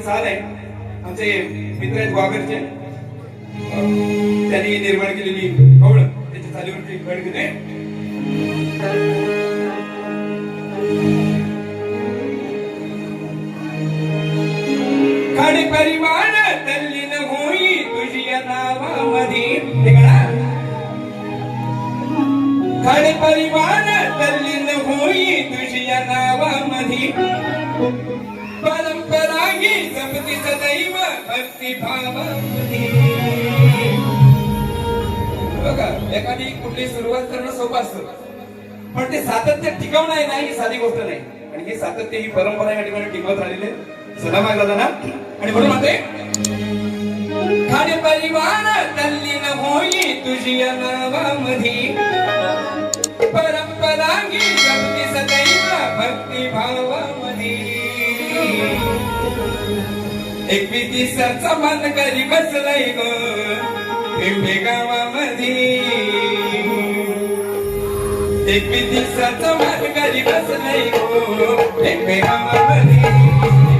वर्षाची साल आहे आमचे मित्र आहेत वागरचे त्यांनी निर्माण केलेली कवळ त्याच्या चालीवरची गड घेते खाडी परिवार तल्लीन होई तुझी नावामध्ये. हे कळा खडे परिवार तल्लीन होई तुझ्या नावामध्ये. सदैव भक्ती भावामध्ये बघा एखादी कुठली सुरुवात करणं सोपं असतं. पण ते सातत्य टिकवणं आहे ना ही साधी गोष्ट नाही. आणि हे सातत्य ही परंपरा या ठिकाणी टिकवत राहिलेली आहे. सदा मागला ना. आणि म्हणून म्हणते खाडे परिवार तल्लीन होई तुझी नावामध्ये परंपरा ही जपती सदैव भक्ती भावामध्ये एकवीस दिवसाचा मान करी बसलाय ग? गावामध्ये एकवीस दिवसाचा मान करी बसलाय गो? पिंपे गावामध्ये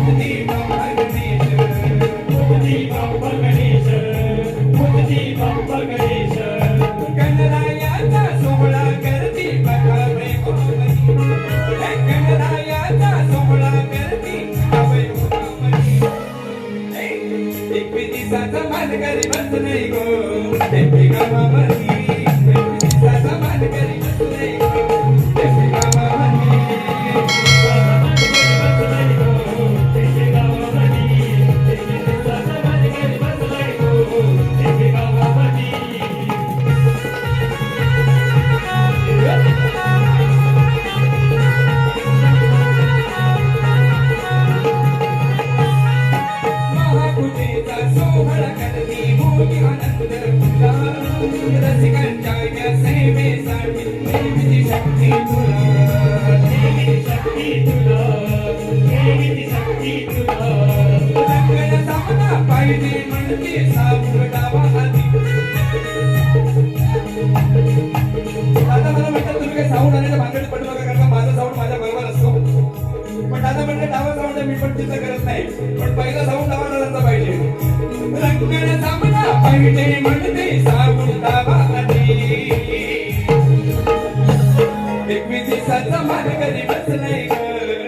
एकवीस दिवसाचा मान करी बस नाही गो एकवी गावामधी. एकवीस एकवीस दिवसाचा मान कधी बसलाय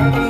गावामध्ये एकवीस